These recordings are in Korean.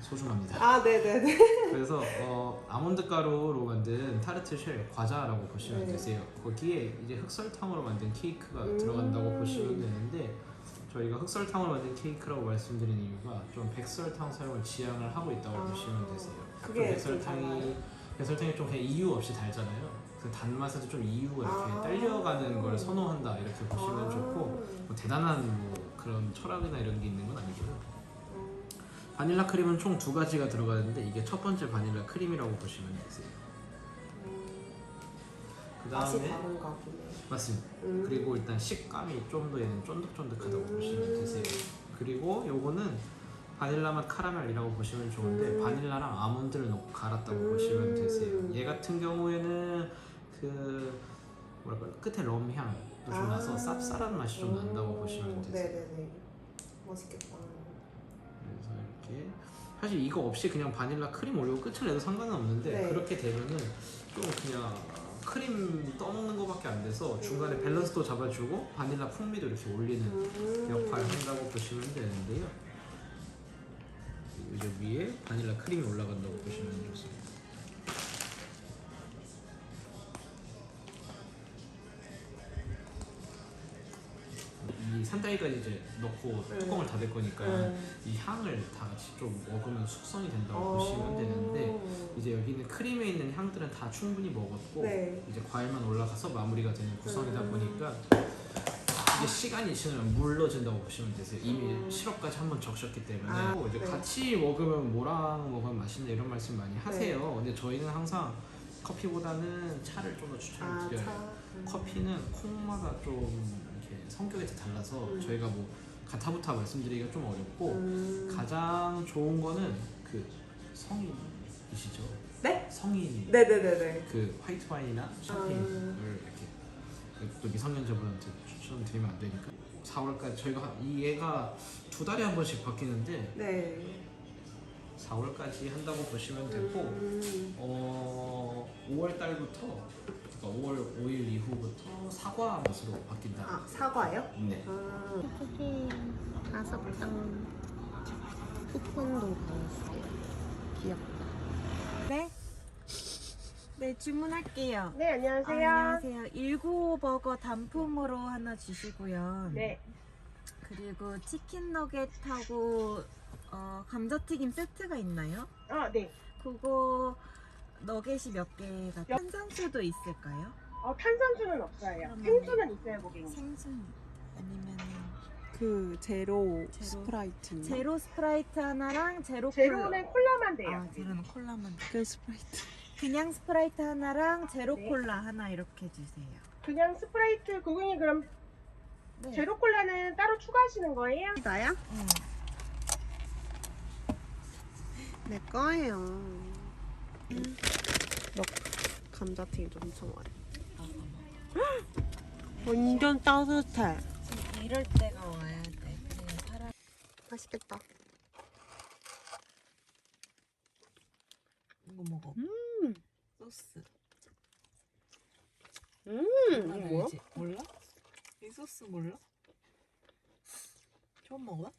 소중합니다. 아 네네네. 그래서 어, 아몬드 가루로 만든 타르트 쉘 과자라고 보시면 네. 되세요. 거기에 이제 흑설탕으로 만든 케이크가 음. 들어간다고 보시면 되는데 저희가 흑설탕으로 만든 케이크라고 말씀드린 이유가 좀 백설탕 사용을 지향을 하고 있다고 아, 보시면 되세요. 그게 좀 백설탕이 백설탕이 좀 그냥 이유 없이 달잖아요. 그 단맛에도 좀 이유가 이렇게 아. 딸려가는 걸 선호한다 이렇게 보시면 아. 좋고 뭐 대단한 뭐 그런 철학이나 이런 게 있는 건 아니고요. 바닐라 크림은 총 두 가지가 들어가는데 이게 첫 번째 바닐라 크림이라고 보시면 되세요. 그 맛이 다음에 다른가 보네. 맞습니다. 음. 그리고 일단 식감이 좀 더 얘는 쫀득쫀득하다고 보시면 되세요. 그리고 요거는 바닐라 맛 카라멜이라고 보시면 좋은데 음. 바닐라랑 아몬드를 넣고 갈았다고 음. 보시면 되세요. 얘 같은 경우에는 그 뭐랄까 끝에 럼 향도 좀 아. 나서 쌉쌀한 맛이 좀 난다고 보시면 되세요. 네네네. 맛있겠다. 이렇게 사실 이거 없이 그냥 바닐라 크림 올리고 끝을 내도 상관은 없는데 네. 그렇게 되면은 좀 그냥 크림 떠먹는 거밖에 안 돼서 중간에 음. 밸런스도 잡아주고 바닐라 풍미도 이렇게 올리는 음. 역할을 한다고 보시면 되는데요. 이제 위에 바닐라 크림이 올라간다고 보시면 좋습니다. 이 산다이까지 이제 넣고 음. 뚜껑을 닫을 거니까 음. 이 향을 다 같이 좀 먹으면 숙성이 된다고 어. 보시면 되는데 이제 여기는 크림에 있는 향들은 다 충분히 먹었고 네. 이제 과일만 올라가서 마무리가 되는 구성이다 음. 보니까 이게 시간이 지나면 물러진다고 보시면 되세요. 이미 음. 시럽까지 한번 적셨기 때문에 아, 또 이제 네. 같이 먹으면 뭐랑 먹으면 맛있냐 이런 말씀 많이 하세요. 근데 저희는 항상 커피보다는 차를 좀더 아, 추천을 드려요. 차. 음. 커피는 콩마다 좀 이렇게 성격이 다 달라서 음. 저희가 뭐 가타부타 말씀드리기가 좀 어렵고 음. 가장 좋은 거는 그 성인이시죠? 네? 성인 네네네네. 그 화이트 와인이나 샴페인을 음. 이렇게 또 미성년자분한테 추천드리면 안 되니까 4월까지 저희가 한- 이 얘가 두 달에 한 번씩 바뀌는데 네. 4월까지 한다고 보시면 되고 음. 어 5월 달부터 그러니까 5월 5일 이후부터 사과 맛으로 바뀐다. 아 사과요? 네. 아. 크게 다섯 장 쿠폰도 받았어요. 귀엽다. 네. 네, 주문할게요. 네, 안녕하세요. 안녕하세요. 일구 버거 단품으로 하나 주시고요. 네, 그리고 치킨 너겟하고 어, 감자튀김 세트가 있나요? 아, 네. 그거 너겟이 몇 개가 몇- 탄산수도 있을까요? 어, 탄산수는 없어요. 그러면- 생수는 있어요, 고객님. 생수 아니면 그 제로, 제로. 스프라이트. 제로 스프라이트 하나랑 제로 제로는 콜라만 콜라. 돼요. 아, 제로는 콜라만. 그 스프라이트. 그냥 스프라이트 하나랑 제로 네. 콜라 하나 이렇게 주세요. 그냥 스프라이트, 고객님 그럼 네. 제로 콜라는 따로 추가하시는 거예요? 나야? 응. 내 거예요. 너 감자튀김 좀 엄청 많이. 완전 따뜻해. 이럴 때가 와야 돼. 그냥 사람 맛있겠다. 이거 먹어. 음, 소스. 음, 이거 뭐야? 알지? 몰라? 이 소스 몰라? 처음 먹어?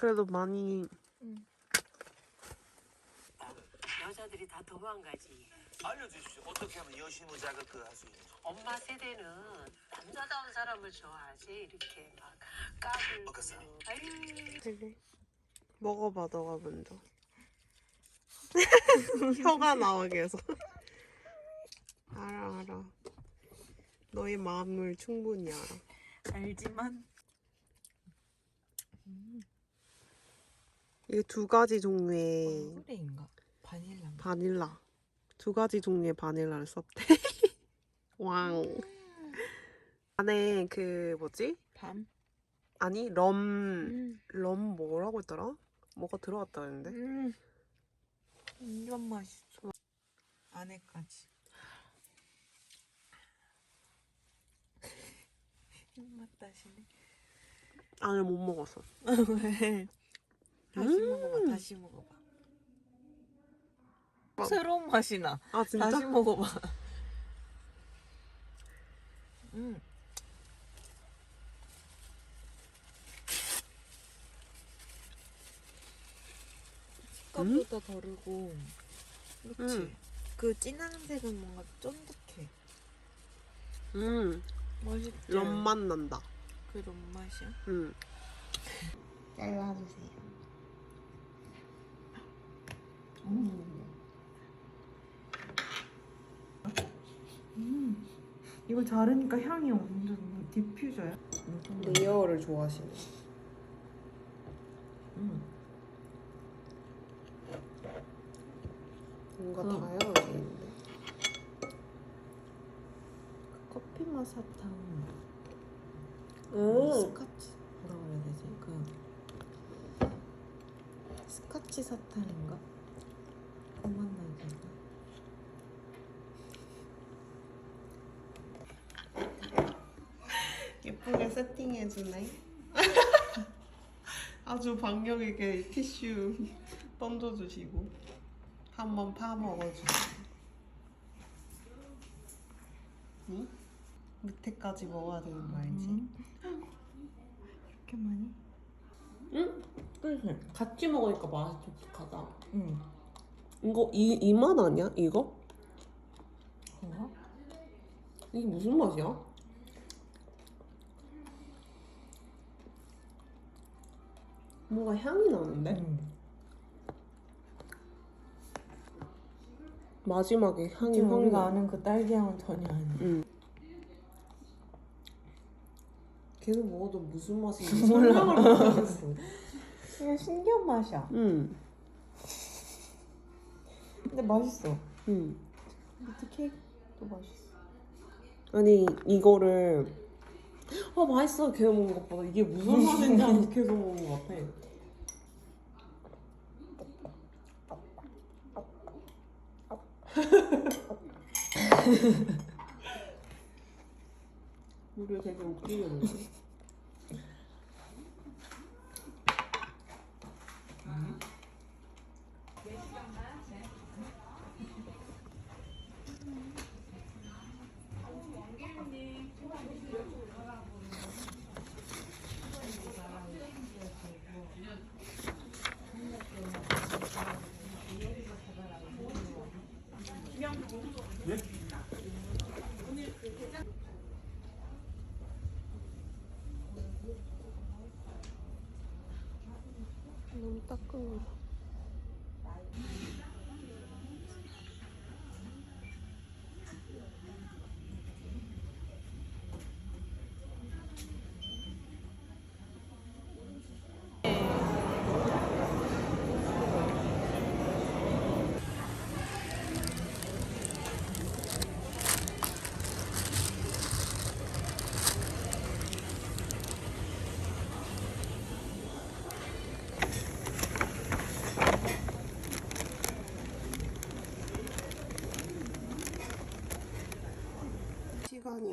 그래도 많이 여자들이 다 도망가지. 알려주십시오. 어떻게 하면 여시무작을 그할 수 있는지. 엄마 세대는 남자다운 사람을 좋아하지 이렇게 막 까불고. 먹었어. 아유 되게 먹어봐 너가 먼저. 혀가 나와 계속. 알아 알아. 너의 마음을 충분히 알아. 알지만 이게 두 가지 종류의 꿀인가? 바닐라. 바닐라. 두 가지 종류의 바닐라를 썼대. 왕. 안에 그 뭐지? 밤. 아니 럼. 음. 럼 뭐라고 했더라? 뭐가 들어갔다 했는데? 음. 완전 맛있어. 안에까지. 입맛 다시네. 안을 못 먹었어. 왜? 다시 음. 먹어봐. 다시 먹어봐. 어. 새로운 맛이 나. 아 진짜? 다시 먹어봐. 음. 식감보다 다르고 그렇지 음. 그 진한 색은 뭔가 쫀득해 음, 맛있지 런맛 난다. 그런 맛이야 음. 잘라주세요. 이거 자르니까 향이 완전 디퓨저야. 레이어를 좋아하시네. 뭔가 음. 다양하게 있는데. 커피 맛 사탕. 오, 스카치 뭐라 그래야 되지? 그 스카치 사탕인가 그 맛 나잖아 예쁘게 세팅 해주네. 아주 박력 있게 티슈 던져주시고 한번 파먹어주시고. 응? 밑에까지 먹어야 되는 거 알지? 이렇게 많이? 응? 그치. 같이 먹으니까 맛이 독특하다. 응 이거 이, 이 맛 아니야? 이거? 그런가? 이게 무슨 맛이야? 뭔가 향이 나는데? 응 마지막에 향이 지금 확 우리가 나. 아는 그 딸기 향은 전혀 아니야 응. 계속 먹어도 무슨 맛인지 설명을 못하겠어. 이게 신기한 맛이야 응, 근데 맛있어 응. 밑에 케이크도 맛있어 아니 이거를 아 맛있어 계속 먹는 것보다 이게 무슨 맛인지 알아서 계속 먹는 것 같아. 우리 되게 웃기겠네. 너무 따끔해. 시간이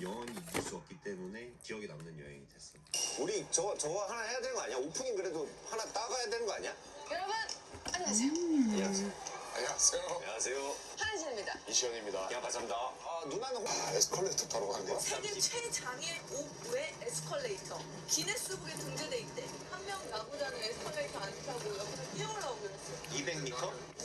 영원히 잊을 수 없기 때문에 기억에 남는 여행이 됐어. 우리 저거 저거 하나 해야 되는 거 아니야? 오프닝 그래도 하나 따가야 되는 거 아니야? 여러분 안녕하세요. 안녕하세요. 안녕하세요. 안녕하세요. 한혜진입니다. 이시연입니다. 야, 감사합니다. 아, 누나는 아, 에스컬레이터 타러 가는데. 세계 최장의 오브의 에스컬레이터 기네스북에 등재돼 있대. 한 명 나보다는 에스컬레이터 안 타고. 200m?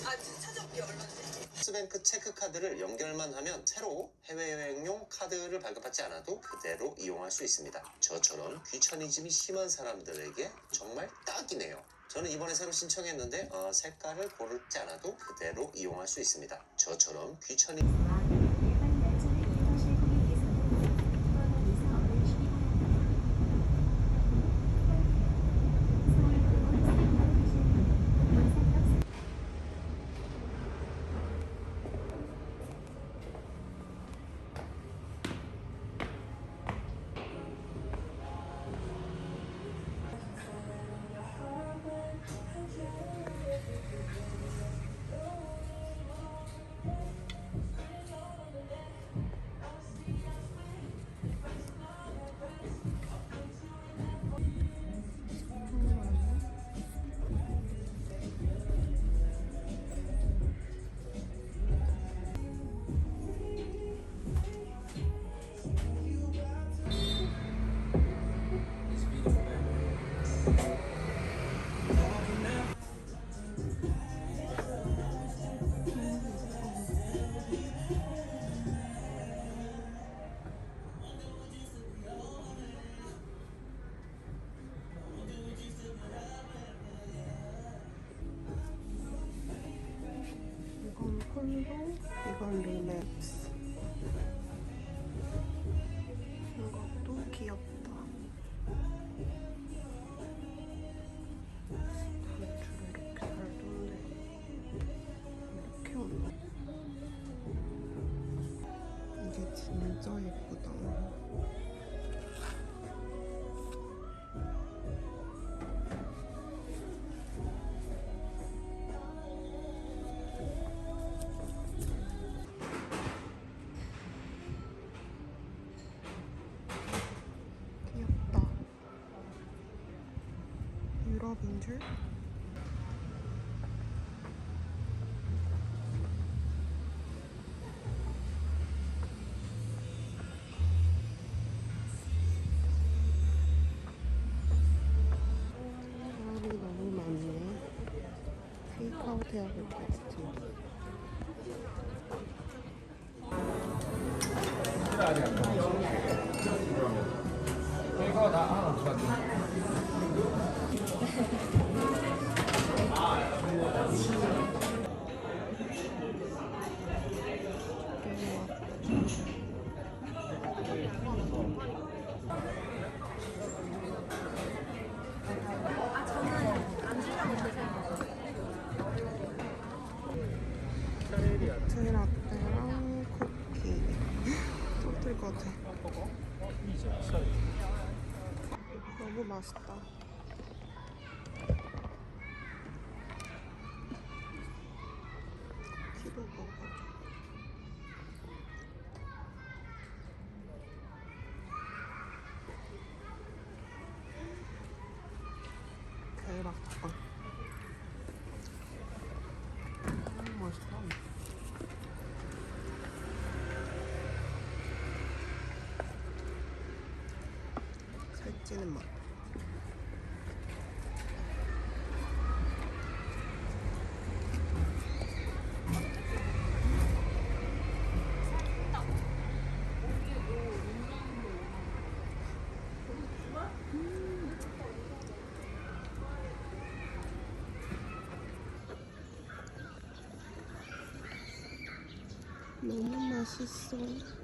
아 찾아볼게 얼마인지. 스뱅크 체크 카드를 연결만 하면 새로 해외여행용 카드를 발급받지 않아도 그대로 이용할 수 있습니다. 저처럼 귀차니즘이 심한 사람들에게 정말 딱이네요. 저는 이번에 새로 신청했는데 어, 색깔을 고르지 않아도 그대로 이용할 수 있습니다. 저처럼 귀차니 베 이컨 릴렉스. 이것도 귀엽다. 단추를 이렇게 달던데 이렇게 온다 이게 진짜 예쁘 많네. 테이크아웃 해야 될 것 같 아. 라떼랑 쿠키 또뜰 것 같아 너무 맛있다 쿠키도 먹어줘 대박빵 음, 맛있다 찌는 맛. 너무 맛있어.